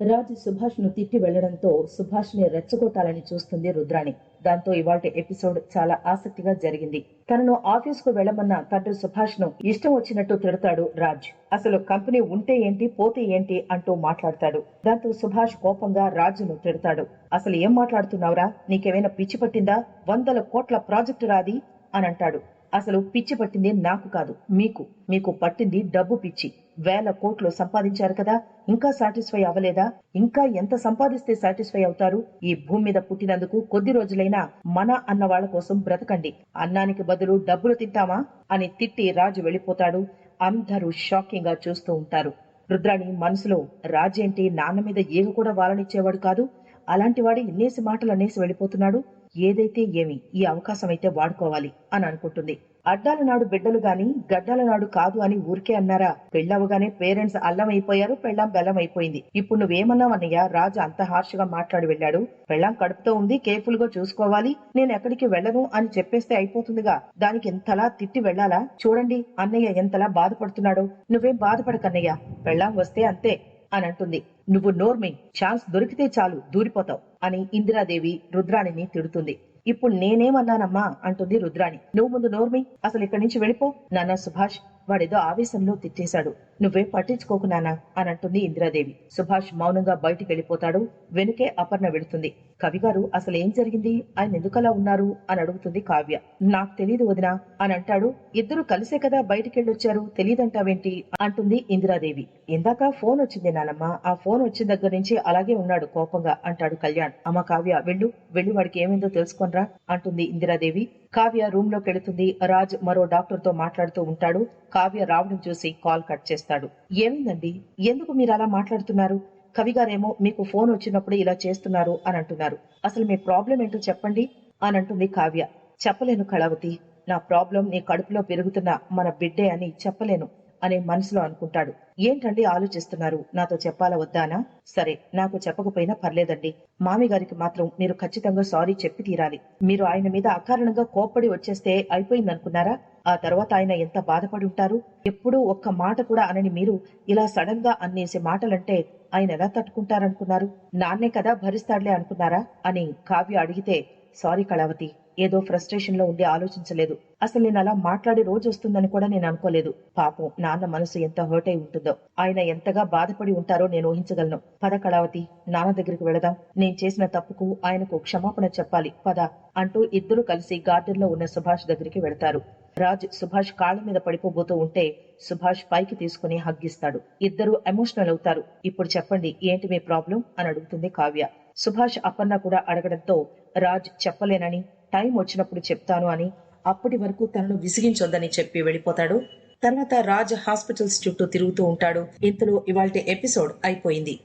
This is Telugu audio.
రాజు సుభాష్ను తిట్టి వెళ్ళడంతో సుభాష్ని రెచ్చగొట్టాలని చూస్తుంది రుద్రాణి. దాంతో ఇవాళ ఎపిసోడ్ చాలా ఆసక్తిగా జరిగింది. తనను ఆఫీస్కు వెళ్ళమన్న తండ్రి సుభాష్ను ఇష్టం వచ్చినట్టు తిడతాడు రాజ్. అసలు కంపెనీ ఉంటే ఏంటి పోతే ఏంటి అంటూ మాట్లాడతాడు. దాంతో సుభాష్ కోపంగా రాజును తిడతాడు. అసలు ఏం మాట్లాడుతున్నావురా? నీకేమైనా పిచ్చి పట్టిందా? వందల కోట్ల ప్రాజెక్టు రాది అని అంటాడు. అసలు పిచ్చి పట్టింది నాకు కాదు. మీకు మీకు పట్టింది డబ్బు పిచ్చి. వేల కోట్లు సంపాదించారు కదా ఇంకా సాటిస్ఫై అవ్వలేదా? ఇంకా ఎంత సంపాదిస్తే సాటిస్ఫై అవుతారు? ఈ భూమి మీద పుట్టినందుకు కొద్ది రోజులైనా మన అన్న వాళ్ళ కోసం బ్రతకండి. అన్నానికి బదులు డబ్బులు తింటామా? అని తిట్టి రాజు వెళ్ళిపోతాడు. అందరూ షాకింగ్గా చూస్తూ ఉంటారు. రుద్రాణి మనసులో రాజేంటి నాన్న మీద ఏగ కూడా వాలనిచ్చేవాడు కాదు. అలాంటి వాడు ఇన్నేసి మాటలు అనేసి వెళ్ళిపోతున్నాడు. ఏదైతే ఏమి ఈ అవకాశం అయితే వాడుకోవాలి అని అనుకుంటుంది. అడ్డాల నాడు బిడ్డలు గాని గడ్డాల నాడు కాదు అని ఊరికే అన్నారా? పెళ్ళవగానే పేరెంట్స్ అల్లం అయిపోయారు పెళ్ళాం బెల్లం అయిపోయింది ఇప్పుడు నువ్వేమన్నావన్నయ్యా రాజు అంత హార్ష్గా మాట్లాడి వెళ్ళాడు. పెళ్ళాం కడుపుతో ఉంది కేర్ఫుల్గా చూసుకోవాలి. నేను ఎక్కడికి వెళ్ళను అని చెప్పేస్తే అయిపోతుందిగా. దానికి ఎంతలా తిట్టి వెళ్ళాలా? చూడండి అన్నయ్య ఎంతలా బాధపడుతున్నాడో. నువ్వేం బాధపడకన్నయ్య? పెళ్ళాం వస్తే అంతే అని అంటుంది. నువ్వు నోర్మి ఛాన్స్ దొరికితే చాలు దూరిపోతావు అని ఇందిరాదేవి రుద్రాణిని తిడుతుంది. ఇప్పుడు నేనేమన్నానమ్మా? అంటుంది రుద్రాణి. నువ్వు ముందు నోర్మి అసలు ఇక్కడి నుంచి వెళ్ళిపో. నాన్న సుభాష్ వాడేదో ఆవేశంలో తిట్టేశాడు. నువ్వే పట్టించుకోకు నానా అని అంటుంది ఇందిరాదేవి. సుభాష్ మౌనంగా బయటికి వెళ్ళిపోతాడు. వెనుకే అపర్ణ వెళుతుంది. కవిగారు అసలు ఏం జరిగింది? ఆయన ఎందుకలా ఉన్నారు? అని అడుగుతుంది కావ్య. నాకు తెలియదు వదినా అని అంటాడు. ఇద్దరు కలిసే కదా బయటికి వెళ్ళొచ్చారు తెలియదంటావేంటి అంటుంది ఇందిరాదేవి. ఇందాక ఫోన్ వచ్చింది నానమ్మ. ఆ ఫోన్ వచ్చిన దగ్గర నుంచి అలాగే ఉన్నాడు కోపంగా అంటాడు కళ్యాణ్. అమ్మ కావ్య వెళ్ళు. వెళ్ళి వాడికి ఏమైందో తెలుసుకొనరా అంటుంది ఇందిరాదేవి. కావ్య రూమ్లోకి వెళుతుంది. రాజ్ మరో డాక్టర్తో మాట్లాడుతూ ఉంటాడు. కావ్య రావడం చూసి కాల్ కట్ చేస్తాడు. ఏమైందండి? ఎందుకు మీరు అలా మాట్లాడుతున్నారు? కవిగారేమో మీకు ఫోన్ వచ్చినప్పుడు ఇలా చేస్తున్నారు అని అంటున్నారు. అసలు మీ ప్రాబ్లం ఏంటో చెప్పండి అని అంటుంది కావ్య. చెప్పలేను కళావతి. నా ప్రాబ్లం నీ కడుపులో పెరుగుతున్న మన బిడ్డే అని చెప్పలేను. అనే మనసులో అనుకుంటాడు. ఏంటండి ఆలోచిస్తున్నారు? నాతో చెప్పాలా వద్దానా సరే నాకు చెప్పకపోయినా పర్లేదండి. మామి గారికి మాత్రం మీరు ఖచ్చితంగా సారీ చెప్పి తీరాలి. మీరు ఆయన మీద అకారణంగా కోప్పడి వచ్చేస్తే అయిపోయిందనుకున్నారా? ఆ తర్వాత ఆయన ఎంత బాధపడి ఉంటారు? ఎప్పుడూ ఒక్క మాట కూడా అనని మీరు ఇలా సడన్గా అన్నేసే మాటలంటే ఆయన ఎలా తట్టుకుంటారనుకున్నారు? నాన్నే కదా భరిస్తాడులే అనుకున్నారా? అని కావ్య అడిగితే సారీ కళావతి ఏదో ఫ్రస్ట్రేషన్లో ఉండి ఆలోచించలేదు. అసలు నేను అలా మాట్లాడే రోజు వస్తుందని కూడా నేను అనుకోలేదు. పాపం నాన్న మనసు ఎంత హర్ట్ అయి ఉంటుందో. ఆయన ఎంతగా బాధపడి ఉంటారో నేను ఊహించగలను. పద కళావతి నాన్న దగ్గరికి వెళదాం. నేను చేసిన తప్పుకు ఆయనకు క్షమాపణ చెప్పాలి. పద అంటూ ఇద్దరు కలిసి గార్డెన్లో ఉన్న సుభాష్ దగ్గరికి వెళతారు. రాజ్ సుభాష్ కాళ్ళ మీద పడిపోబోతూ ఉంటే సుభాష్ పైకి తీసుకుని హగ్గిస్తాడు ఇద్దరు ఎమోషనల్ అవుతారు. ఇప్పుడు చెప్పండి ఏంటి మీ ప్రాబ్లం అని అడుగుతుంది కావ్య. సుభాష్ అపర్ణ కూడా అడగడంతో రాజ్ చెప్పలేనని టైం వచ్చినప్పుడు చెప్తాను అని అప్పటి వరకు తనను విసిగించొద్దని చెప్పి వెళ్ళిపోతాడు. తర్వాత రాజ్ హాస్పిటల్స్ చుట్టూ తిరుగుతూ ఉంటాడు. ఇంతలో ఇవాల్టి ఎపిసోడ్ అయిపోయింది.